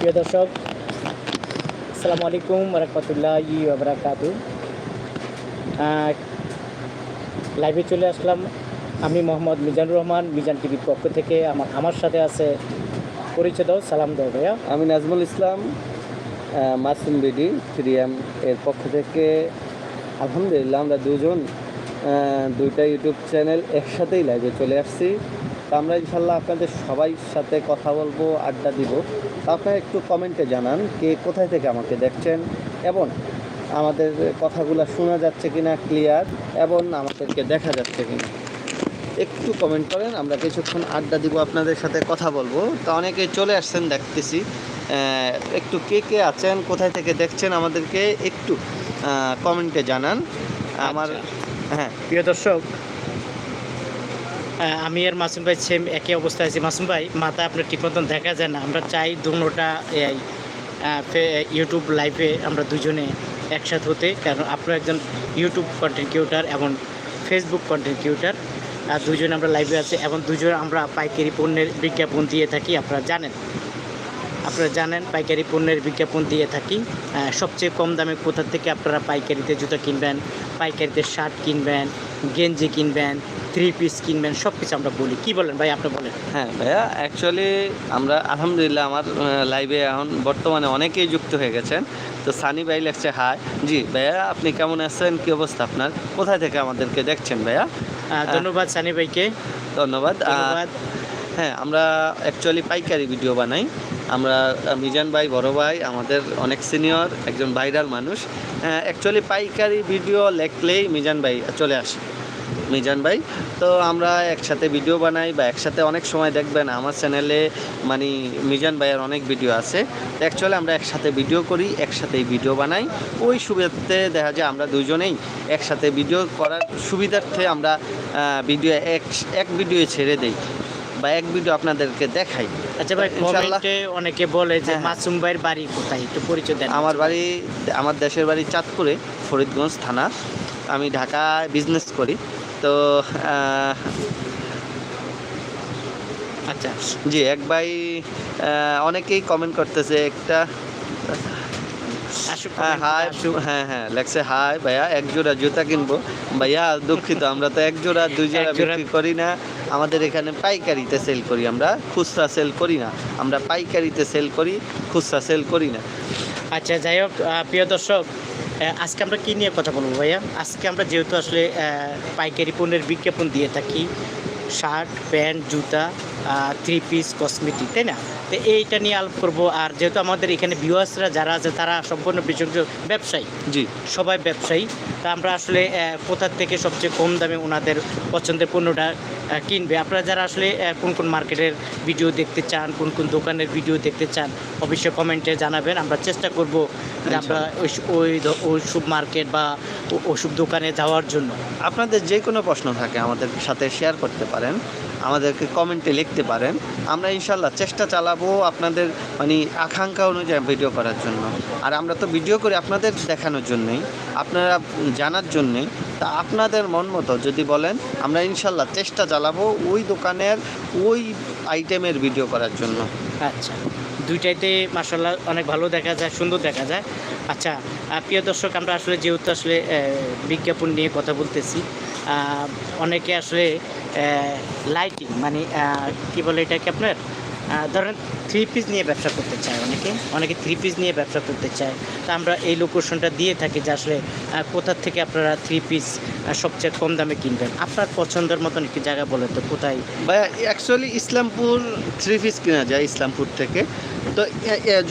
প্রিয় দর্শক, আসসালামু আলাইকুম রহমতুল্লাহ বারাকাতু লাইভে চলে আসলাম। আমি মোহাম্মদ মিজানুর রহমান, মিজান টিভির পক্ষ থেকে আমার আমার সাথে আছে পরিচয় দাও সালাম দাও ভাইয়া। আমি Nazmul Islam Masum BD three M এর পক্ষ থেকে। আলহামদুলিল্লাহ আমরা দুজন দুইটা ইউটিউব চ্যানেল একসাথেই লাইভে চলে আসছি। তা আমরা ইনশাল্লাহ আপনাদের সবাই সাথে কথা বলব আড্ডা দিব। আপনারা একটু কমেন্টে জানান কে কোথায় থেকে আমাকে দেখছেন এবং আমাদের কথাগুলো শোনা যাচ্ছে কিনা ক্লিয়ার এবং আমাদেরকে দেখা যাচ্ছে কিনা। একটু কমেন্ট করেন আমরা কিছুক্ষণ আড্ডা দিব আপনাদের সাথে কথা বলব। তা অনেকে চলে আসছেন দেখতেছি। একটু কে কে আছেন কোথায় থেকে দেখছেন আমাদেরকে একটু কমেন্টে জানান। আমার হ্যাঁ। প্রিয় দর্শক আমি আর মাসুম ভাই সেম একই অবস্থায় আছি। মাসুম ভাই মাথা আপনার ঠিক মতন দেখা যায় না। আমরা চাই দুটোটা এই ইউটিউব লাইভে আমরা দুজনে একসাথে হতে। কারণ আপনার একজন ইউটিউব কন্টেন্ট ক্রিয়েটার এবং ফেসবুক কন্টেন্ট ক্রিয়েটার আর দুজনে আমরা লাইভে আছি এবং দুজন আমরা পাইকারি পণ্যের বিজ্ঞাপন দিয়ে থাকি, আপনারা জানেন। আপনারা জানেন, পাইকারি পণ্যের বিজ্ঞাপন দিয়ে থাকি। সবচেয়ে কম দামে কোথা থেকে আপনারা পাইকারিতে জুতো কিনবেন, পাইকারিতে শার্ট কিনবেন, গেঞ্জি কিনবেন থ্রি পিস কিনবেন সব কিছু আমরা বলি। কি বলেন ভাই আপনি বলেন। হ্যাঁ ভাইয়া অ্যাকচুয়ালি আমরা আলহামদুলিল্লাহ আমার লাইভে এখন বর্তমানে অনেকেই যুক্ত হয়ে গেছেন। তো সানি ভাই লেখছে হাই জি ভাইয়া আপনি কেমন আছেন? কি অবস্থা আপনার? কোথায় থেকে আমাদেরকে দেখছেন ভাইয়া? ধন্যবাদ সানি ভাইকে। ধন্যবাদ। ধন্যবাদ। হ্যাঁ আমরা অ্যাকচুয়ালি পাইকারি ভিডিও বানাই। আমরা মিজান ভাই বড় ভাই আমাদের অনেক সিনিয়র একজন ভাইরাল মানুষ। অ্যাকচুয়ালি পাইকারি ভিডিও লেখলেই মিজান ভাই চলে আসে। মিজান ভাই। তো আমরা একসাথে ভিডিও বানাই বা একসাথে অনেক সময় দেখবেন আমার চ্যানেলে মানে মিজান ভাইয়ের অনেক ভিডিও আছে। অ্যাকচুয়ালি আমরা একসাথে ভিডিও করি একসাথেই ভিডিও বানাই। ওই সুবিধাতে দেখা যায় আমরা দুজনেই একসাথে ভিডিও করার সুবিধার্থে আমরা ভিডিও এক এক ভিডিও ছেড়ে দেই বা এক ভিডিও আপনাদেরকে দেখাই। আচ্ছা ভাই ইনশাআল্লাহ। কমেন্টে অনেকে বলে যে হ্যাঁ, হ্যাঁ। মাসুম ভাইয়ের বাড়ি কোথায়? একটু পরিচয় দেন। আমার বাড়ি আমার দেশের বাড়ি চাঁদপুরে ফরিদগঞ্জ থানা। আমি ঢাকায় বিজনেস করি। তো আচ্ছা জি এক ভাই অনেকেই কমেন্ট করতেছে একটা আসুক হ্যাঁ হাই। হ্যাঁ হ্যাঁ হাই ভাইয়া এক জোড়া জুতা কিনবো। ভাইয়া দুঃখিত আমরা তো এক জোড়া দুই জোড়া বিক্রি করি না। আমাদের এখানে পাইকারিতে সেল করি আমরা খুচরা সেল করি না। আমরা পাইকারিতে সেল করি খুচরা সেল করি না। আচ্ছা যাই হোক প্রিয় দর্শক আজকে আমরা কী নিয়ে কথা বলব ভাইয়া? আজকে আমরা যেহেতু আসলে পাইকারি পণ্যের বিজ্ঞাপন দিয়ে থাকি, শার্ট, প্যান্ট, জুতা থ্রি পিস কসমেটিক তাই না? তো এইটা নিয়ে আলোপ করব। আর যেহেতু আমাদের এখানে ভিউয়ার্সরা যারা আছে তারা সম্পূর্ণ বিশেষ ব্যবসায়ী। জি। সবাই ব্যবসায়ী। তা আমরা আসলে কোথার থেকে সবচেয়ে কম দামে ওনাদের পছন্দের পণ্যটা কিনবে? আপনারা যারা আসলে কোন কোন মার্কেটের ভিডিও দেখতে চান কোন কোন দোকানের ভিডিও দেখতে চান অবশ্যই কমেন্টে জানাবেন। আমরা চেষ্টা করব যে আমরা ওই ওই দ- মার্কেট বা ওষুধ দোকানে যাওয়ার জন্য। আপনাদের যে কোনো প্রশ্ন থাকে আমাদের সাথে শেয়ার করতে পারেন। আমাদেরকে কমেন্টে লিখতে পারেন। আমরা ইনশাল্লাহ চেষ্টা চালাবো আপনাদের মানে আকাঙ্ক্ষা অনুযায়ী ভিডিও করার জন্য। আর আমরা তো ভিডিও করি আপনাদের দেখানোর জন্যই, আপনারা জানার জন্যই। তা আপনাদের মন মতো যদি বলেন, আমরা ইনশাল্লাহ চেষ্টা চালাবো ওই দোকানের ওই আইটেমের ভিডিও করার জন্য। আচ্ছা দুইটাইতে মাসাল্লাহ অনেক ভালো দেখা যায়, সুন্দর দেখা যায়। আচ্ছা প্রিয় দর্শক, আমরা আসলে যেহেতু আসলে বিজ্ঞাপন নিয়ে কথা বলতেছি অনেকে আসলে লাইটিং মানে কি বলে এটাকে আপনার? ধরেন থ্রি পিস নিয়ে ব্যবসা করতে চায় অনেকে অনেকে থ্রি পিস নিয়ে ব্যবসা করতে চায়। তা আমরা এই লোকেশনটা দিয়ে থাকি যে আসলে কোথার থেকে আপনারা থ্রি পিস সবচেয়ে কম দামে কিনবেন। আপনার পছন্দের মতন একটি জায়গা বলেন তো কোথায়? অ্যাকচুয়ালি ইসলামপুর থ্রি পিস কেনা যায় ইসলামপুর থেকে। তো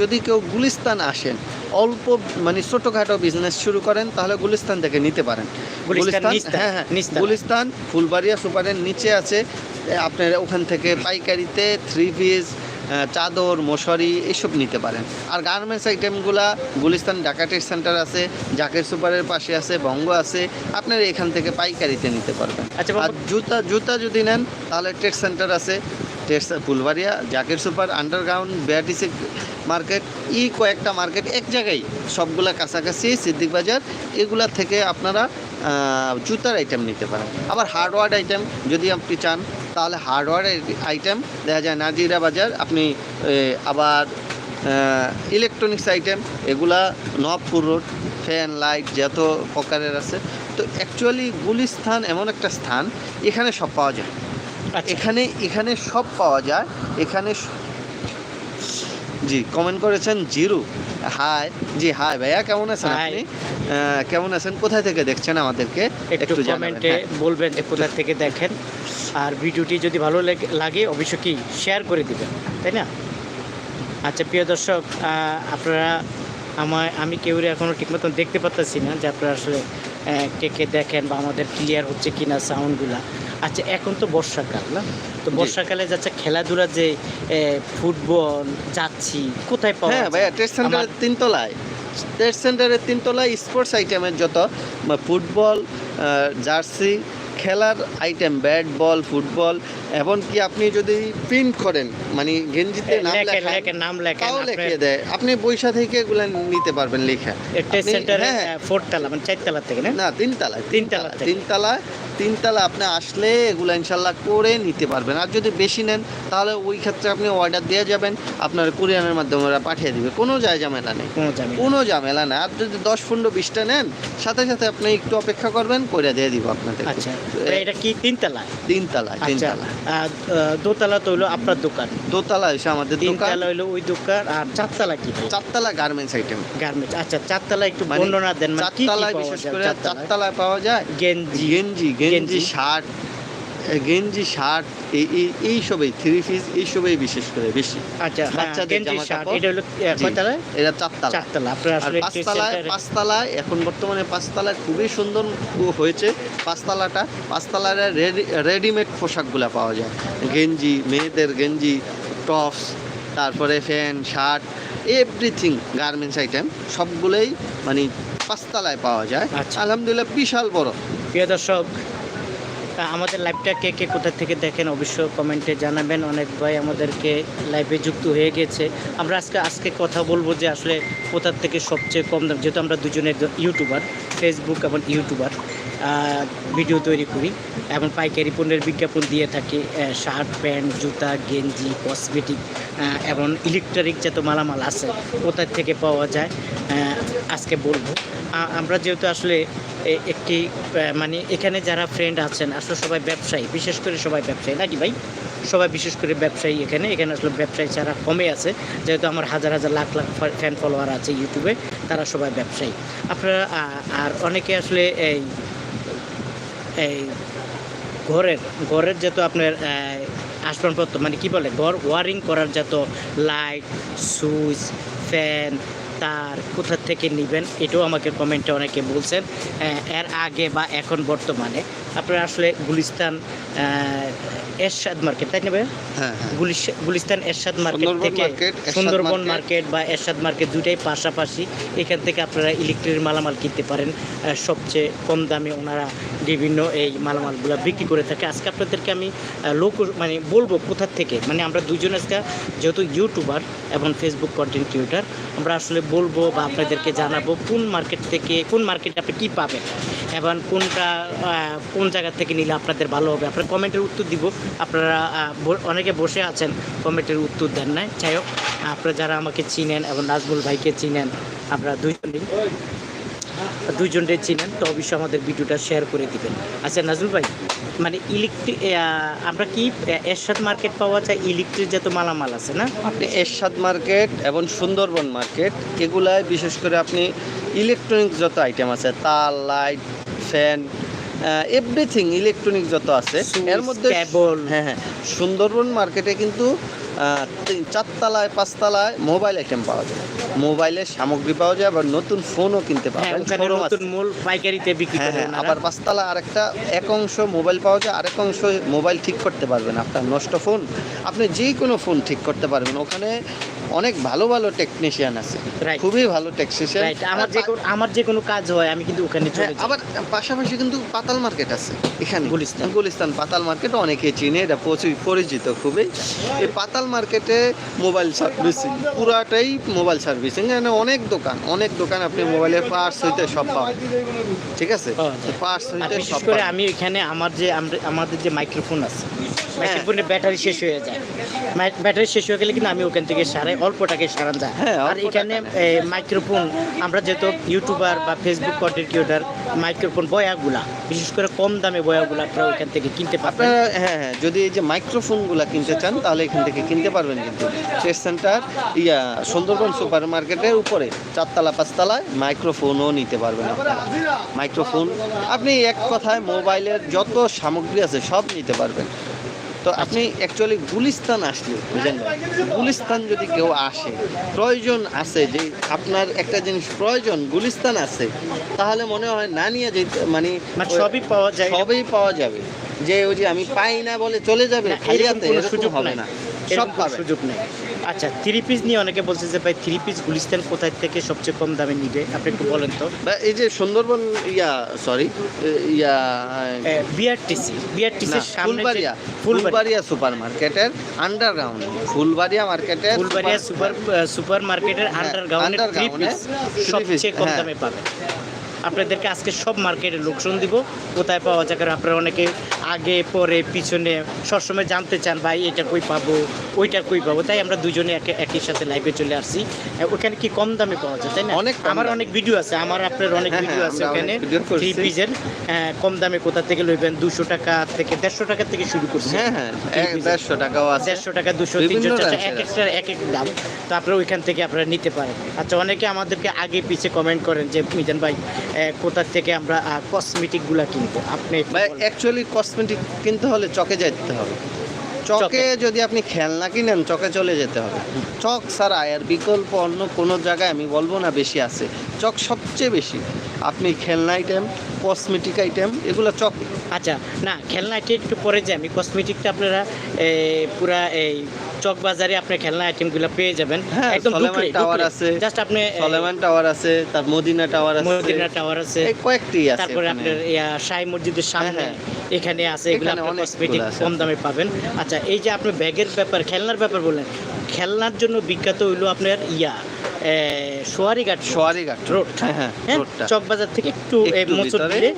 যদি কেউ গুলিস্তান আসেন অল্প মানে ছোটোখাটো বিজনেস শুরু করেন তাহলে গুলিস্তান থেকে নিতে পারেন। গুলিস্তান হ্যাঁ হ্যাঁ। গুলিস্তান ফুলবাড়িয়া সুপারের নিচে আছে আপনারা ওখান থেকে পাইকারিতে থ্রি পিস চাদর মশারি এসব নিতে পারেন। আর গার্মেন্টস আইটেমগুলা গুলিস্তান ঢাকা টেক সেন্টার আছে জাকের সুপারের পাশে আছে বঙ্গ আছে আপনারা এখান থেকে পাইকারিতে নিতে পারবেন। আচ্ছা আর জুতা জুতা যদি নেন তাহলে ট্রেড সেন্টার আছে Fulbaria, Zaker super underground BRTC market ই কয়েকটা মার্কেট এক জায়গায় সবগুলা কাছাকাছি সিদ্দিক বাজার, এগুলা থেকে আপনারা জুতার আইটেম নিতে পারেন। আবার হার্ডওয়ার আইটেম যদি আপনি চান, তাহলে হার্ডওয়ার আইটেম দেখা যায় নাজিরা বাজার, আপনি আবার ইলেকট্রনিক্স আইটেম এগুলা নবপুর রোড ফ্যান লাইট যত প্রকারের আছে। তো অ্যাকচুয়ালি গুলিস্থান এমন একটা স্থান, এখানে সব পাওয়া যায়। এখানে এখানে সব পাওয়া যায়। এখানে জি কমেন্ট করেছেন জিরু। হাই জি হাই ভাইয়া কেমন আছেন. আপনি? কেমন আছেন? কোথায় থেকে দেখছেন আমাদেরকে? একটু কমেন্টে হ্যাঁ। বলবেন কোথা থেকে দেখেন। আর ভিডিওটি যদি ভালো লেগে- লাগে অবশ্যই কি শেয়ার করে দিবেন তাই না? আচ্ছা প্রিয় দর্শক আপনারা আমার আমি কেউ এখনও ঠিক মতন দেখতে পাচ্ছি না যে আপনারা আসলে কে কে দেখেন বা আমাদের ক্লিয়ার হচ্ছে কিনা সাউন্ডগুলা আচ্ছা এখন তো বর্ষাকাল না? তো বর্ষাকালে যাচ্ছে খেলাধুলা যে ফুটবল যাচ্ছি কোথায় পাওয়া হ্যাঁ? ভাইয়া ট্রেড সেন্টারের তিনতলায়। ট্রেড সেন্টারের তিনতলায় স্পোর্টস আইটেমের যত ফুটবল জার্সি খেলার আইটেম ব্যাট বল ফুটবল এমনকি আপনি যদি প্রিন্ট করেন মানে গেঞ্জিতে নাম লেখেন নাম লেখেন তাও লিখিয়ে দেয়। আপনি বৈশা থেকে এগুলো নিতে পারবেন লেখা। টেস্ট সেন্টারে হ্যাঁ। ফোরতলা মানে চারতলা থেকে না? না তিনতলায় তিনতলা তিন তিনতলায় তিনতলা আপনি আসলে এগুলো ইনশাল্লাহ করে নিতে পারবেন। আর যদি বেশি নেন তাহলে ওই ক্ষেত্রে আপনি অর্ডার দিয়ে যাবেন আপনার কুরিয়ানের মাধ্যমে ওরা পাঠিয়ে দিবে। কোনো যায় ঝামেলা নেই। কোনো ঝামেলা না আর যদি দশ পনেরো বিশটা নেন সাথে সাথে আপনি একটু অপেক্ষা করবেন করে দিয়ে দিব আপনাদের আচ্ছা। এটা কি তিনতলা? তিনতলায় আচ্ছা। তিনতলা। আর দোতলা তো হইল আপনার দোকান। দোতলা এসে আমাদের তিনতলা হইল ওই দোকান। আর চারতলা কি চারতলা গার্মেন্টস আইটেম গার্মেন্টস আচ্ছা চারতলা একটু মানে বর্ণনা দেন মানে পাওয়া বিশেষ করে চারতলায়? চারতলায় পাওয়া যায় গেঞ্জি গেঞ্জি গেঞ্জি। শার্ট গেঞ্জি শার্ট এই এই এইসবই থ্রি পিস এইসবই বিশেষ করে বেশি। আচ্ছা হ্যাঁ, বাচ্চাদের জামা শার্ট কাপড়। এটা হলো কয়তলায় এটা চারতলা। চারতলা আপনার এ- পাঁচতলায় এখন বর্তমানে পাঁচতলায় খুবই সুন্দর হয়েছে পাঁচতলাটা। পাঁচতলায় রেডি রেডিমেড পোশাকগুলো পাওয়া যায়। গেঞ্জি মেয়েদের গেঞ্জি টপস তারপরে fan shirt everything garments item সবগুলোই মানে পাঁচতলায় পাওয়া যায়। আচ্ছা। আলহামদুলিল্লাহ বিশাল বড়। প্রিয় দর্শক আমাদের লাইভটা কে কে কোথা থেকে দেখেন অবশ্যই কমেন্টে জানাবেন। অনেক ভাই আমাদেরকে লাইভে যুক্ত হয়ে গেছে। আমরা আজকে আজকে কথা বলব যে আসলে কোথার থেকে সবচেয়ে কম দাম যেহেতু আমরা দুজনে ইউটিউবার ফেসবুক এবং ইউটিউবার ভিডিও তৈরি করি এবং পাইকারি পণ্যের বিজ্ঞাপন দিয়ে থাকি শার্ট, প্যান্ট, জুতা, গেঞ্জি কসমেটিক এবং ইলেকট্রিক যত মালামাল আছে কোথার থেকে পাওয়া যায় আজকে বলব। আমরা যেহেতু আসলে একটি মানে এখানে যারা ফ্রেন্ড আছেন, আসলে সবাই ব্যবসায়ী, বিশেষ করে সবাই ব্যবসায়ী, নাকি ভাই? সবাই বিশেষ করে ব্যবসায়ী এখানে এখানে আসলে ব্যবসায়ী ছাড়া কমে আছে, যেহেতু আমার হাজার হাজার লাখ লাখ ফ্যান ফলোয়ার আছে ইউটিউবে তারা সবাই ব্যবসায়ী। আপনারা আর অনেকে আসলে এই এই ঘরের ঘরের যেহেতু আপনার আসবাবপত্র মানে কি বলে, ঘর ওয়ারিং করার যত লাইট, সুইচ, ফ্যান, তার কোথার থেকে নেবেন, এটাও আমাকে কমেন্টে অনেকে বলছেন এর আগে বা এখন বর্তমানে আপনারা আসলে গুলিস্তান এরশাদ মার্কেট তাই নেবে হ্যাঁ হ্যাঁ। গুলিস্তান এরশাদ মার্কেট থেকে সুন্দরবন মার্কেট। বা এরশাদ মার্কেট দুটাই পাশাপাশি এখান থেকে আপনারা ইলেকট্রিক মালামাল কিনতে পারেন। সবচেয়ে কম দামে ওনারা বিভিন্ন এই মালামালগুলো বিক্রি করে থাকে। আজকে আপনাদেরকে আমি লোক মানে বলব কোথার থেকে? মানে আমরা দুজন আজকে যেহেতু ইউটিউবার এবং ফেসবুক কন্টেন্ট ক্রিয়েটার আমরা আসলে বলব বা আপনাদেরকে জানাব কোন মার্কেট থেকে কোন মার্কেটে আপনি কী পাবেন এবং কোনটা কোন জায়গা থেকে নিলে আপনাদের ভালো হবে? আপনার কমেন্টের উত্তর দিব। আপনারা অনেকে বসে আছেন, কমেন্টের উত্তর দেন নাই। যাই হোক, আপনারা যারা আমাকে চিনেন এবং নাজমুল ভাইকে চিনেন আমরা দুইজনই দুইজনকে চিনেন, তো অবশ্যই আমাদের ভিডিওটা শেয়ার করে দিবেন। আচ্ছা নাজমুল ভাই মানে ইলেকট্রিক আমরা কি এরশাদ মার্কেট পাওয়া যায়? ইলেকট্রিক যত মালামাল আছে না? আপনি এরশাদ মার্কেট এবং সুন্দরবন মার্কেট, এগুলায় বিশেষ করে আপনি ইলেকট্রনিক যত আইটেম আছে, তার লাইট ফ্যান এভরিথিং ইলেকট্রনিক যত আছে এর মধ্যে হ্যাঁ হ্যাঁ সুন্দরবন মার্কেটে কিন্তু চারতলায় পাঁচতলায় মোবাইল আইটেম পাওয়া যায়। মোবাইলের সামগ্রী পাওয়া যায় আবার নতুন ফোনও কিনতে পাওয়া পাবেন ওখানে নতুন মূল পাইকারিতে বিক্রি হ্যাঁ করে হ্যাঁ ওনারা। আবার পাঁচতলা আরেকটা এক অংশ মোবাইল পাওয়া যায় আরেক অংশ মোবাইল ঠিক করতে পারবেন। আপনার নষ্ট ফোন আপনি যে কোনো ফোন ঠিক করতে পারবেন। ওখানে অনেক ভালো ভালো টেকনিশিয়ান আছে. খুবই ভালো টেকনিশিয়ান আমার যে কোনো আমার যে কোনো কাজ হয় আমি কিন্তু ওখানে চলে যাই। হ্যাঁ, আবার পাশাপাশি কিন্তু পাতাল মার্কেট আছে। এখানে গুলিস্তান। গুলিস্তান পাতাল মার্কেট অনেকে চিনে এটা প্রচুর পরিচিত খুবই। এই পাতাল মার্কেটে মোবাইল সার্ভিসিং পুরাটাই মোবাইল সার্ভিসিং এখানে অনেক দোকান অনেক দোকান আপনি মোবাইলের পার্টস হইতে সব পাবেন। ঠিক আছে? পার্টস হইতে সব করে। আমি এখানে আমার যে আমাদের যে মাইক্রোফোন আছে মাইক্রোফোনের ব্যাটারি শেষ হয়ে যায়। ব্যাটারি শেষ হয়ে গেলে কিন্তু আমি ওখান থেকে সারাই অল্প টাকায় সারান যায়। হ্যাঁ, আর এখানে মাইক্রোফোন আমরা যেহেতু ইউটিউবার বা ফেসবুক কন্টেন্ট ক্রিয়েটার মাইক্রোফোন বয়াগুলা বিশেষ করে কম দামে বয়াগুলা আপনারা ওখান থেকে কিনতে পারবেন। হ্যাঁ হ্যাঁ যদি এই যে মাইক্রোফোনগুলো কিনতে চান তাহলে এখান থেকে কিনতে পারবেন কিন্তু। টেস্ট সেন্টার ইয়া সুন্দরবন সুপার মার্কেটের উপরে চারতলা পাঁচতলায় মাইক্রোফোনও নিতে পারবেন আপনারা। মাইক্রোফোন আপনি এক কথায় মোবাইলের যত সামগ্রী আছে সব নিতে পারবেন। তো আপনি অ্যাকচুয়ালি গুলিস্তান আসলে বুঝেন গুলিস্তান যদি কেউ আসে প্রয়োজন আছে যে আপনার একটা জিনিস প্রয়োজন গুলিস্তান আছে তাহলে মনে হয় না নিয়ে যেতে মানে সবই পাওয়া যায়। সবই পাওয়া যাবে। যে ওই যে আমি পাই না বলে চলে যাবে কোনো সুযোগ হবে না। সব সুযোগ নেই। আচ্ছা থ্রি পিস নিয়ে অনেকে বলছে যে ভাই থ্রি পিস গুলিস্তান কোথায় থেকে সবচেয়ে কম দামে নিবে? আপনি একটু বলেন তো। এই যে সুন্দরবন ইয়া সরি ইয়া বিআরটিসি সামনে ফুলবাড়িয়া ফুলবাড়ি ফুলবাড়িয়া সুপার মার্কেটের আন্ডারগ্রাউন্ড ফুলবাড়িয়া মার্কেটের ফুলবাড়িয়া সুপার সুপার মার্কেটের পিস সবচেয়ে কম হ্যাঁ। দামে পাবেন আপনাদেরকে আজকে সব মার্কেটে লোকশন দিব। কোথায় পাওয়া যায়? কারণ আপনারা অনেকে আগে পরে পিছনে সবসময় জানতে চান ভাই এটা কই পাবো? ওইটা কই পাবো? তাই আমরা দুজনে একে একই সাথে লাইভে চলে আসছি। ওখানে কি কম দামে পাওয়া যায় তাই না? অনেক আমার অনেক ভিডিও আছে আমার আপনার অনেক হ্যাঁ, ভিডিও হ্যাঁ, আছে আমরা ওখানে। থ্রি পিসের কম দামে কোথা থেকে লইবেন? দুশো টাকা থেকে দেড়শো টাকা থেকে শুরু করছি। হ্যাঁ হ্যাঁ। দেড়শো টাকাও আছে। দেড়শো টাকা দুশো তিনশো চারশো এক একটার এক এক দাম। তো আপনারা ওইখান থেকে আপনারা নিতে পারেন। আচ্ছা অনেকে আমাদেরকে আগে পিছে কমেন্ট করেন যে মিজান ভাই কোথা থেকে আমরা কসমেটিকগুলো কিনবো? আপনি। অ্যাকচুয়ালি কসমেটিক কিনতে হলে চকে যেতে হবে। চকে। যদি আপনি খেলনা কিনেন চকে চলে যেতে হবে। চক ছাড়া আর বিকল্প অন্য কোনো জায়গায় আমি বলব না বেশি আছে। চক সবচেয়ে বেশি। আপনি খেলনা আইটেম কসমেটিক আইটেম এগুলো চক। আচ্ছা না খেলনাটি একটু পরে যে আমি কসমেটিকটা আপনারা পুরা এই চক বাজারে আপনার খেলনা আইটেমগুলো পেয়ে যাবেন। হ্যাঁ, একদম সলেমান টাওয়ার আছে। জাস্ট আপনি সলেমান টাওয়ার আছে তার মদিনা টাওয়ার আছে। মদিনা টাওয়ার আছে। কয়েকটি আছে তারপরে আপনার ইয়া শাহী মসজিদের সামনে হ্যাঁ, এখানে আছে এগুলো অনেকগুলো কসমেটিক কম দামে পাবেন। আচ্ছা এই যে আপনি ব্যাগের ব্যাপার খেলনার ব্যাপার বললেন খেলনার জন্য বিখ্যাত হইল আপনার ইয়া সোয়ারিঘাট সোয়ারিঘাট রোড হ্যাঁ হ্যাঁ হ্যাঁ চকবাজার থেকে একটু মোচড় দিলে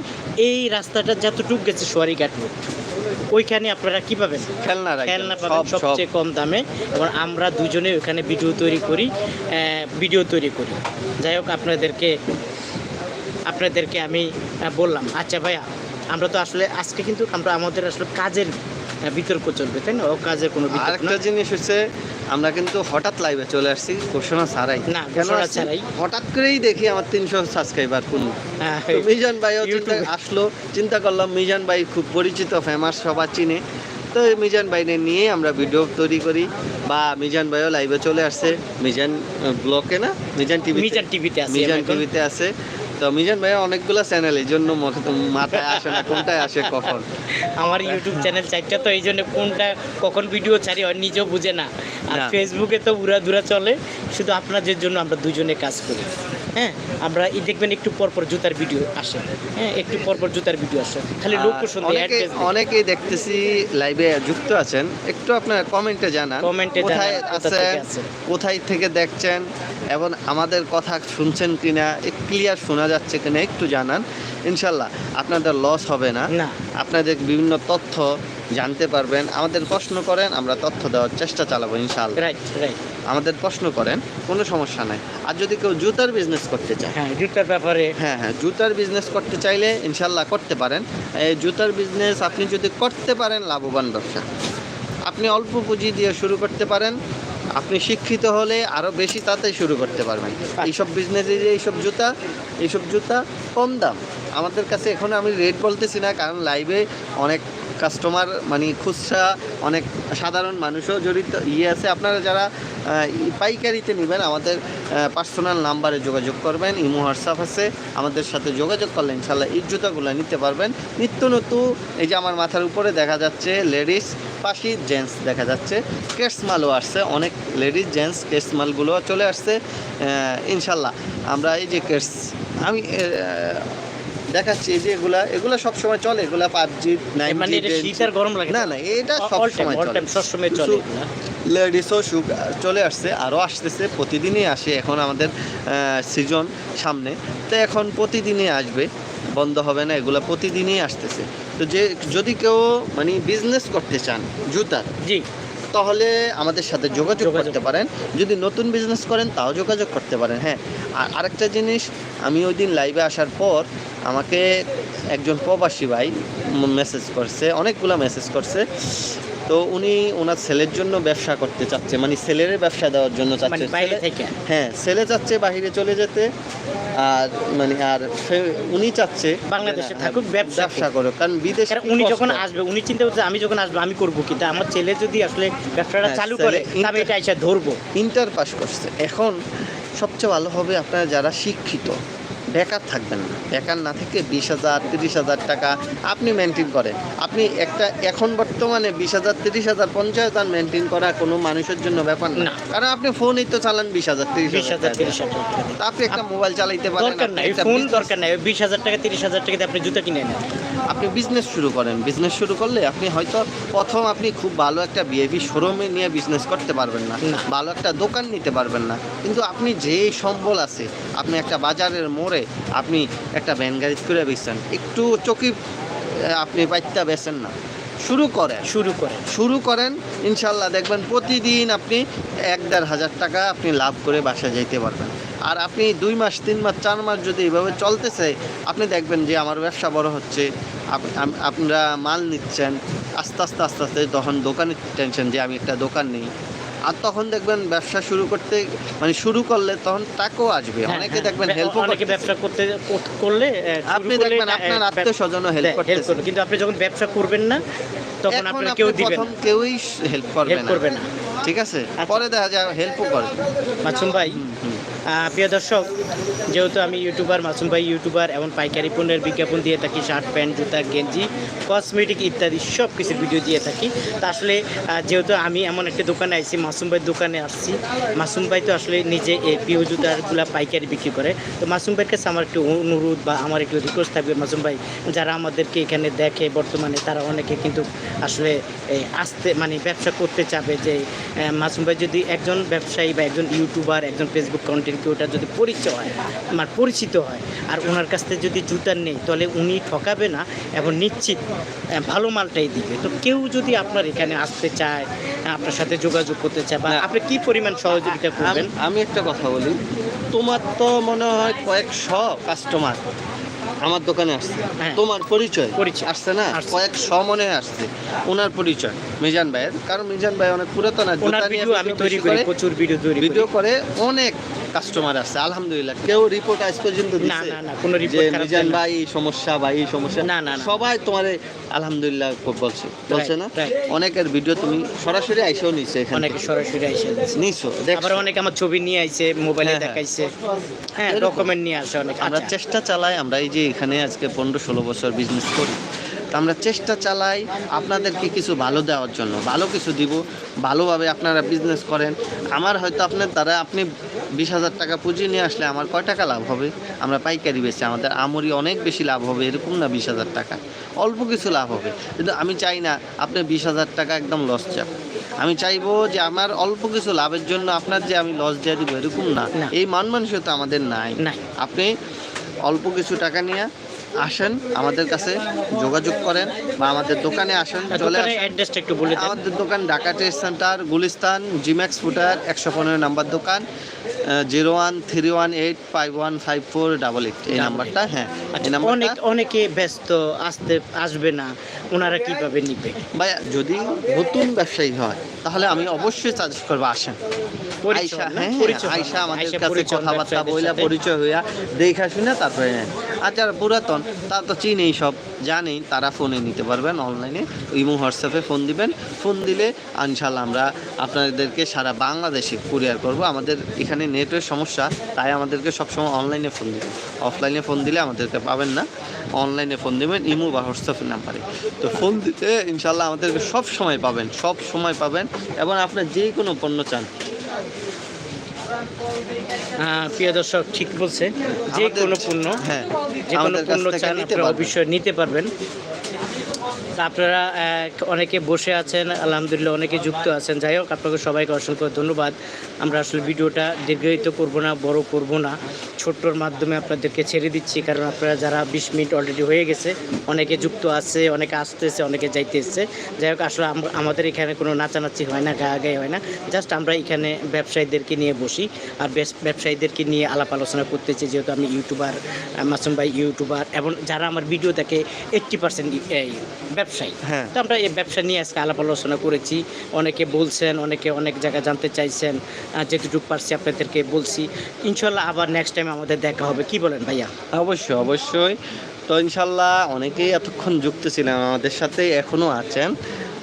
এই রাস্তাটা যতটুকু গেছে সোয়ারিঘাট রোড ওইখানে আপনারা কি পাবেন খেলনা খেলনা পাবেন সব সব। সবচেয়ে কম দামে। এবং আমরা দুজনে ওখানে ভিডিও তৈরি করি ভিডিও তৈরি করি। যাই হোক আপনাদেরকে আপনাদেরকে আমি বললাম। আচ্ছা ভাইয়া আমরা তো আসলে আজকে কিন্তু আমরা আমাদের আসলে কাজের বিতর্ক চলবে তাই না? ও কাজের কোনো আরেকটা জিনিস হচ্ছে আমরা কিন্তু হঠাৎ লাইভে চলে আসছি ঘোষণা ছাড়াই। না, ঘোষণা ছাড়াই। হঠাৎ করেই দেখি আমার তিনশো সাবস্ক্রাইবার কোন। হ্যাঁ, মিজান ভাইও চিন্তা আসলো চিন্তা করলাম মিজান ভাই খুব পরিচিত ফেমাস সবার চিনে। তো মিজান ভাইনে নিয়ে আমরা ভিডিও তৈরি করি বা মিজান ভাইও লাইভে চলে আসছে। মিজান ব্লকে না? মিজান টিভি মিজান টিভিতে আছে মিজান টিভিতে আছে। তো মিজান ভাই অনেকগুলো চ্যানেল এই জন্য মাথায় আসে না কোনটায় আসে কখন? আমার ইউটিউব চ্যানেল চারটা তো এই জন্য কোনটা কখন ভিডিও ছাড়ি হয় নিজেও বুঝে না। আর ফেসবুকে তো উড়া দুরা চলে শুধু আপনাদের জন্য আমরা দুজনে কাজ করি। হ্যাঁ আমরা এই দেখবেন একটু পর পর জুতার ভিডিও আসে। হ্যাঁ একটু পর পর জুতার ভিডিও আসে। খালি লোক আর শুনতে অনেকে- অনেকেই দেখতেছি লাইভে যুক্ত আছেন। একটু আপনার কমেন্টে জানান। Comment-এ কোথায় আছেন কোথায় থেকে দেখছেন এবং আমাদের কথা শুনছেন কিনা ক্লিয়ার শোনা যাচ্ছে কিনা একটু জানান। ইনশাল্লাহ আপনাদের লস হবে না। আপনাদের বিভিন্ন তথ্য জানতে পারবেন। আমাদের প্রশ্ন করেন আমরা তথ্য দেওয়ার চেষ্টা চালাবো ইনশাল্লাহ রাইট রাইট আমাদের প্রশ্ন করেন কোনো সমস্যা নাই। আর যদি কেউ জুতার বিজনেস করতে চায় হ্যাঁ জুতার ব্যাপারে। হ্যাঁ হ্যাঁ জুতার বিজনেস করতে চাইলে ইনশাল্লাহ করতে পারেন। এই জুতার বিজনেস আপনি যদি করতে পারেন লাভবান ব্যবসা। আপনি অল্প পুঁজি দিয়ে শুরু করতে পারেন। আপনি শিক্ষিত হলে আরও বেশি তাতে শুরু করতে পারবেন। এইসব বিজনেসে যে এইসব জুতা এইসব জুতা কম দাম। আমাদের কাছে এখন আমি রেট বলতেছি না কারণ লাইভে অনেক কাস্টমার মানে খুচরা, অনেক সাধারণ মানুষও জড়িত ইয়ে আছে। আপনারা যারা পাইকারিতে নেবেন, আমাদের পার্সোনাল নাম্বারে যোগাযোগ করবেন, ইমো, হোয়াটসঅ্যাপ আছে, আমাদের সাথে যোগাযোগ করলে ইনশাল্লাহ এই জুতাগুলো নিতে পারবেন। নিত্য নতুন, এই যে আমার মাথার উপরে দেখা যাচ্ছে লেডিস পাশি জেন্টস দেখা যাচ্ছে কেস মালও আসছে, অনেক লেডিস জেন্টস কেস মালগুলো চলে আসছে ইনশাল্লাহ। আমরা এই যে কেস আমি দেখাচ্ছি এই যে এগুলা এগুলা সবসময় চলে এগুলা পাবজি নাই মানে এটা শীত আর গরম লাগে না? না এটা সব সময় চলে। টাইম সবসময় চলে লেডিসও চলে আসছে আরও আসতেছে প্রতিদিনই আসে এখন আমাদের সিজন সামনে। তো এখন প্রতিদিনই আসবে বন্ধ হবে না এগুলা প্রতিদিনই আসতেছে। তো যে যদি কেউ মানে বিজনেস করতে চান জুতার জি। তাহলে আমাদের সাথে যোগাযোগ। করতে পারেন যদি নতুন বিজনেস করেন তাও যোগাযোগ করতে পারেন হ্যাঁ আর আরেকটা জিনিস আমি ওই দিন লাইভে আসার পর আমাকে একজন প্রবাসী ভাই মেসেজ করছে অনেকগুলো মেসেজ করছে তো উনি ওনার ছেলের জন্য ব্যবসা করতে চাচ্ছে মানে ছেলের ব্যবসা দেওয়ার জন্য মানে চাচ্ছে থেকে? হ্যাঁ ছেলে চাচ্ছে বাহিরে চলে যেতে আর মানে আর উনি চাচ্ছে বাংলাদেশে হ্যাঁ, থাকুক, ব্যবসা করুক। কারণ বিদেশে উনি যখন আসবে উনি চিন্তা করছে আমি যখন আসব আমি করব কিন্তু আমার ছেলে যদি আসলে ব্যবসাটা হ্যাঁ, চালু করে আমি এটা এসে ধরবো। ইন্টার পাস করছে। এখন সবচেয়ে ভালো হবে আপনারা যারা শিক্ষিত বেকার থাকবেন না। বেকার না থেকে বিশ হাজার তিরিশ হাজার টাকা আপনি মেনটেন করেন। আপনি একটা এখন বর্তমানে বিশ হাজার তিরিশ হাজার পঞ্চাশ হাজার মেনটেন করা কোনো মানুষের জন্য ব্যাপার না। কারণ আপনি ফোনই তো চালান বিশ হাজার তিরিশ হাজার তিরিশ হাজার আপনি একটা মোবাইল চালাইতে পারেন দরকার নাই ফোন দরকার নাই। বিশ হাজার টাকা তিরিশ হাজার টাকা দিয়ে আপনি জুতা কিনে নেন। আপনি বিজনেস শুরু করেন। বিজনেস শুরু করলে আপনি হয়তো প্রথম আপনি খুব ভালো একটা বিএভি শোরুমে নিয়ে বিজনেস করতে পারবেন না। না। ভালো একটা দোকান নিতে পারবেন না। কিন্তু আপনি যে সম্বল আছে আপনি একটা বাজারের মোড়ে আপনি একটা ভ্যান গাড়ি করে বেচছেন। একটু চকি আপনি বাইত্যা বেচেন না। শুরু করেন। শুরু করে শুরু করেন ইনশাল্লাহ দেখবেন প্রতিদিন আপনি এক দেড় হাজার টাকা আপনি লাভ করে বাসা যেতে পারবেন। আর আপনি দুই মাস তিন মাস চার মাস যদি এইভাবে চলতেছে আপনি দেখবেন যে আমার ব্যবসা বড় হচ্ছে আপ- আপনারা মাল নিচ্ছেন আস্তে আস্তে আস্তে আস্তে তখন দোকানের টেনশন যে আমি একটা দোকান নেই। আর তখন দেখবেন ব্যবসা শুরু করতে মানে শুরু করলে তখন টাকাও আসবে। হ্যাঁ, অনেকে হ্যাঁ। দেখবেন হেল্প হেল্পও অনেকে ব্যবসা করতে করলে আপনি দেখবেন আপনার আত্মীয় স্বজনও হেল্প করতে করতেছে। কিন্তু আপনি যখন ব্যবসা করবেন না তখন আপনার আপনি কেউ দিবেন প্রথম কেউই হেল্প করবে না। ঠিক আছে? আচ্ছা। পরে দেখা যায় হেল্পও করে। মাসুম ভাই প্রিয় দর্শক, যেহেতু আমি ইউটিউবার, মাসুম ভাই ইউটিউবার এবং পাইকারি পণ্যের বিজ্ঞাপন দিয়ে থাকি, শার্ট, প্যান্ট, জুতা, গেঞ্জি, কসমেটিক ইত্যাদি সব কিছু ভিডিও দিয়ে থাকি। তা আসলে যেহেতু আমি এমন একটা দোকানে আসছি মাসুম ভাইয়ের দোকানে আসছি, মাসুম ভাই তো আসলে নিজে এই প্রিয় জুতাগুলো পাইকারি বিক্রি করে। তো মাসুম ভাইয়ের কাছে আমার একটু অনুরোধ বা আমার একটু রিকোয়েস্ট থাকবে, মাসুম ভাই, যারা আমাদেরকে এখানে দেখে, বর্তমানে তারা অনেকে কিন্তু আসলে আসতে মানে ব্যবসা করতে চাবে যে মাসুম ভাই যদি একজন ব্যবসায়ী বা একজন ইউটিউবার, একজন ফেসবুক কন্টেন্ট ক্রিয়েটার যদি পরিচয় হয় আমার পরিচিত হয় আর ওনার কাছ থেকে যদি জুতার নেই তাহলে উনি ঠকাবে না এবং নিশ্চিত ভালো মালটাই দিবে। তো কেউ যদি আপনার এখানে আসতে চায় আপনার সাথে যোগাযোগ করতে চায় বা আপনি কি পরিমাণ সহযোগিতা করবেন? আমি- একটা কথা বলি। তোমার তো মনে হয় কয়েকশো কাস্টমার আমার দোকানে আসছে। হ্যাঁ। তোমার পরিচয় পরিচয়। আসছে না? কয়েক কয়েকশো মনে আসছে। ওনার পরিচয়। মিজান ভাইয়ের। কারণ মিজান ভাই অনেক পুরাতন আমি তৈরি করে। প্রচুর ভিডিও তৈরি ভিডিও করে অনেক কাস্টমার আসছে আলহামদুলিল্লাহ। কেউ রিপোর্ট আজ পর্যন্ত না না না কোনো রিপোর্ট মিজান। ভাই এই সমস্যা ভাই এই সমস্যা। না, না। সবাই তোমারে আলহামদুলিল্লাহ বলছে। বলছে না? অনেকের ভিডিও তুমি সরাসরি আইসেও নিচ্ছে এখানে অনেকে সরাসরি এসে নিছো। আবার অনেকে আমার ছবি নিয়ে আইছে মোবাইলে হ্যাঁ, হ্যাঁ। দেখাইছে। হ্যাঁ ডকুমেন্ট নিয়ে আসে অনেক। আমরা আচ্ছা। চেষ্টা চালাই আমরা এই যে এখানে আজকে পনেরো ষোলো বছর বিজনেস করি। তো আমরা চেষ্টা চালাই আপনাদেরকে কিছু ভালো দেওয়ার জন্য ভালো কিছু দিব ভালোভাবে আপনারা বিজনেস করেন। আমার হয়তো আপনার দ্বারা আপনি বিশ হাজার টাকা পুঁজি নিয়ে আসলে আমার কয় টাকা লাভ হবে? আমরা পাইকারি বেচে আমাদের আমরি অনেক বেশি লাভ হবে এরকম না বিশ হাজার টাকা? অল্প কিছু লাভ হবে কিন্তু আমি চাই না আপনি বিশ হাজার টাকা একদম লস যাক আমি চাইব যে আমার অল্প কিছু লাভের জন্য আপনার যে আমি লস দিয়ে দিব এরকম না। এই মান মানসিকতা আমাদের নাই। আপনি অল্প কিছু টাকা নিয়ে আসেন আমাদের কাছে যোগাযোগ করেন বা আমাদের দোকানে আসেন চলে অ্যাড্রেসটা একটু বলে আমাদের দোকান Dhaka test centre Gulistan Gmax footer একশো পনেরো নাম্বার দোকান। Zero one three one eight five one five four double eight এই নাম্বারটা হ্যাঁ আচ্ছা অনেক অনেকে ব্যস্ত আসতে আসবে না ওনারা কীভাবে নিবে? ভাই যদি নতুন ব্যবসায়ী হয় তাহলে আমি অবশ্যই সাজেস্ট করব আসেন। পরিচয় হ্যাঁ আইসা আমাদের কাছে কথাবার্তা বইলা পরিচয় হইয়া দেখা শুনে তারপরে নেন। আর যারা পুরাতন তারা তো চিনেই সব। জানেই তারা ফোনে নিতে পারবেন অনলাইনে ইমো হোয়াটসঅ্যাপে ফোন দিবেন। ফোন দিলে ইনশাল্লাহ আমরা আপনাদেরকে সারা বাংলাদেশে কুরিয়ার করব। আমাদের এখানে নেটের সমস্যা, তাই আমাদেরকে সবসময় অনলাইনে ফোন দিবেন। অফলাইনে ফোন দিলে আমাদেরকে পাবেন না। অনলাইনে ফোন দিবেন ইমো বা হোয়াটসঅ্যাপের নাম্বারে তো ফোন দিতে ইনশাল্লাহ আমাদেরকে সব সময় পাবেন সব সময় পাবেন। এবং আপনার যে কোনো পণ্য চান প্রিয় দর্শক ঠিক বলছে যে কোনো পণ্য হ্যাঁ যে কোনো পণ্য চান নিতে আপনারা পারবেন। অবশ্যই নিতে পারবেন আপনারা অনেকে বসে আছেন, আলহামদুলিল্লাহ অনেকে যুক্ত আছেন। যাই হোক, আপনাকে সবাইকে অসংখ্য ধন্যবাদ। আমরা আসলে ভিডিওটা দীর্ঘায়িত করব না, বড় করব না। ছোট্টর মাধ্যমে আপনাদেরকে ছেড়ে দিচ্ছি, কারণ আপনারা যারা বিশ মিনিট অলরেডি হয়ে গেছে, অনেকে যুক্ত আছে, অনেকে আসতেছে, অনেকে যাইতে এসছে যাই হোক, আসলে আমাদের এখানে কোনো নাচানাচি হয় না গায়ে হয় না। জাস্ট আমরা এখানে ব্যবসায়ীদেরকে নিয়ে বসি, আর ব্যবসায়ীদেরকে নিয়ে আলাপ আলোচনা করতেছি, যেহেতু আমি ইউটিউবার মাসুম ভাই ইউটিউবার, এবং যারা আমার ভিডিও দেখে এইট্টি পার্সেন্ট ব্যবসায়ী। হ্যাঁ। তো আমরা এই ব্যবসা নিয়ে আজকে আলাপ আলোচনা করেছি। অনেকে বলছেন অনেকে অনেক জায়গায় জানতে চাইছেন যেটুকু পারছি আপনাদেরকে বলছি। ইনশাল্লাহ আবার নেক্সট টাইম আমাদের দেখা হবে। কি বলেন ভাইয়া? অবশ্যই অবশ্যই। তো ইনশাল্লাহ অনেকেই এতক্ষণ যুক্ত ছিলেন আমাদের সাথে এখনও আছেন।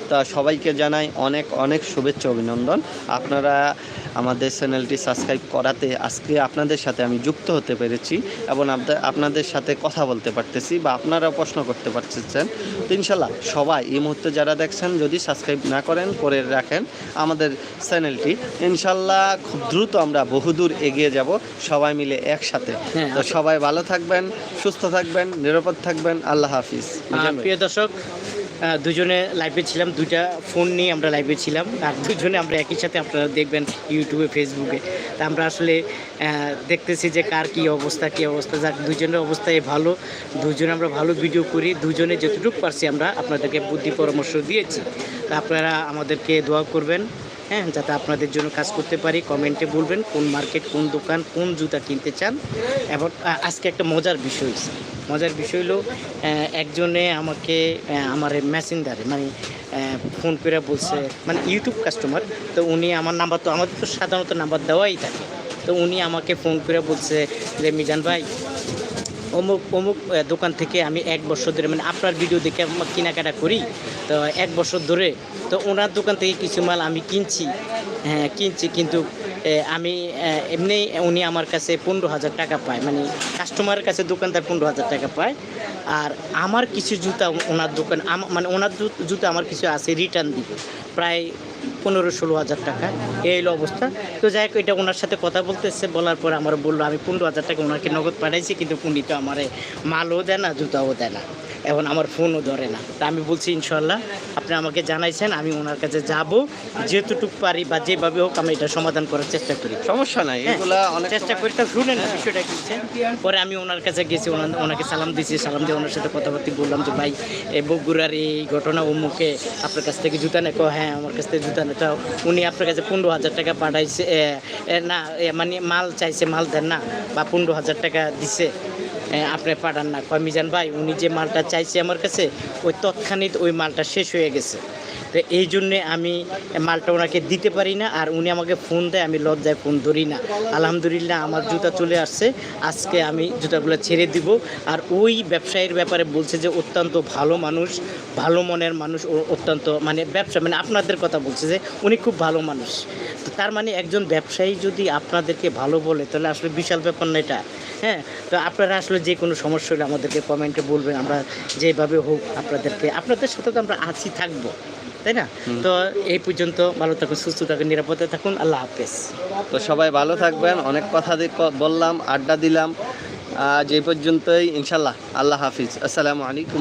তা সবাইকে জানাই অনেক অনেক শুভেচ্ছা অভিনন্দন। আপনারা আমাদের চ্যানেলটি সাবস্ক্রাইব করাতে আজকে আপনাদের সাথে আমি যুক্ত হতে পেরেছি এবং আপনাদের- সাথে কথা বলতে পারতেছি বা আপনারা প্রশ্ন করতে পারতেছেন। তো ইনশাল্লাহ সবাই এই মুহূর্তে যারা দেখছেন যদি সাবস্ক্রাইব না করেন করে রাখেন আমাদের চ্যানেলটি। ইনশাল্লাহ খুব দ্রুত আমরা বহুদূর এগিয়ে যাব সবাই মিলে একসাথে। হ্যাঁ, তো সবাই ভালো থাকবেন সুস্থ থাকবেন নিরাপদ থাকবেন। আল্লাহ হাফিজ। প্রিয় দর্শক দুজনে লাইভে ছিলাম, দুইটা ফোন নিয়ে আমরা লাইভে ছিলাম, আর দুজনে আমরা একই সাথে আপনারা দেখবেন ইউটিউবে ফেসবুকে তা আমরা আসলে দেখতেছি যে কার কি অবস্থা কি অবস্থা। যাক, দুজনের অবস্থায় ভালো, দুজনে আমরা ভালো ভিডিও করি, দুজনে যতটুকু পারছি আমরা আপনাদেরকে বুদ্ধি পরামর্শ দিয়েছি। তা আপনারা আমাদেরকে দোয়া করবেন। হ্যাঁ যাতে আপনাদের জন্য কাজ করতে পারি। কমেন্টে বলবেন কোন মার্কেট, কোন দোকান, কোন জুতা কিনতে চান। এবং আজকে একটা মজার বিষয় মজার বিষয় হলো একজনে আমাকে আমার মেসেঞ্জারে মানে ফোন করে বলছে মানে ইউটিউব কাস্টমার, তো উনি আমার নাম্বার তো, আমাদের তো সাধারণত নাম্বার দেওয়াই থাকে। তো উনি আমাকে ফোন করে বলছে যে, মিজান ভাই অমুক অমুক দোকান থেকে আমি এক বছর ধরে মানে আপনার ভিডিও দেখে কেনাকাটা করি, তো এক বছর ধরে, তো ওনার দোকান থেকে কিছু মাল আমি কিনছি হ্যাঁ কিনছি, কিন্তু আমি এমনি উনি আমার কাছে পনেরো হাজার টাকা পায় মানে কাস্টমারের কাছে দোকানদার পনেরো হাজার টাকা পায়, আর আমার কিছু জুতা ওনার দোকান মানে ওনার জুতা আমার কিছু আছে রিটার্ন দিব, প্রায় পনেরো ষোলো হাজার টাকা। এই হলো অবস্থা। তো যাই হোক, এটা ওনার সাথে কথা বলতেছে। বলার পর আমার বলল, আমি পনেরো হাজার টাকা ওনাকে নগদ পাঠাইছি, কিন্তু উনি তো আমার মালও দেয় না, জুতাও দেয় না। এখন আমার ফোনও ধরে না। তা আমি বলছি ইনশাল্লাহ আপনি আমাকে জানাইছেন আমি ওনার কাছে যাব। যেতটুকু পারি বা যেভাবে হোক আমি এটা সমাধান করার চেষ্টা করি। সমস্যা নাই হ্যাঁ, এগুলা অনেক চেষ্টা করি। তা শুনেন না বিষয়টা কি হচ্ছে। পরে আমি ওনার কাছে গেছি ওনাকে সালাম দিয়েছি সালাম দিয়ে ওনার সাথে কথাবার্তা বললাম যে ভাই এই বগুড়ার এই ঘটনা অমুকে আপনার কাছ থেকে জুতা নেকো হ্যাঁ আমার কাছ থেকে জুতা নেতা উনি আপনার কাছে পনেরো হাজার টাকা পাঠাইছে এ, এ, না এ, মানে মাল চাইছে মাল দেন না বা পনেরো হাজার টাকা দিছে। এ, আপনি পাঠান না। কয় ভাই, উনি যে মালটা চাইছে আমার কাছে, ওই তৎক্ষণিক ওই মালটা শেষ হয়ে গেছে। তো এই জন্যে আমি মালটা ওনাকে দিতে পারি না, আর উনি আমাকে ফোন দেয়, আমি লজ্জায় ফোন ধরি না। আলহামদুলিল্লাহ আমার জুতা চলে আসছে, আজকে আমি জুতাগুলো ছেড়ে দিব। আর ওই ব্যবসায়ীর ব্যাপারে বলছে যে, অত্যন্ত ভালো মানুষ, ভালো মনের মানুষ, ও অত্যন্ত মানে ব্যবসা মানে আপনাদের কথা বলছে যে, উনি খুব ভালো মানুষ। তো তার মানে একজন ব্যবসায়ী যদি আপনাদেরকে ভালো বলে, তাহলে আসলে বিশাল ব্যাপার না এটা। হ্যাঁ তো আপনারা আসলে যে কোনো সমস্যা হলে আমাদেরকে কমেন্টে বলবেন, আমরা যেভাবে হোক আপনাদেরকে, আপনাদের সাথে তো আমরা আছি, থাকব। তাই না? তো এই পর্যন্ত ভালো থাকুন সুস্থ থাকুন নিরাপদে থাকুন আল্লাহ হাফেজ। তো সবাই ভালো থাকবেন অনেক কথা বললাম আড্ডা দিলাম। আজ এই পর্যন্তই ইনশাল্লাহ আল্লাহ হাফিজ। আসসালামু আলাইকুম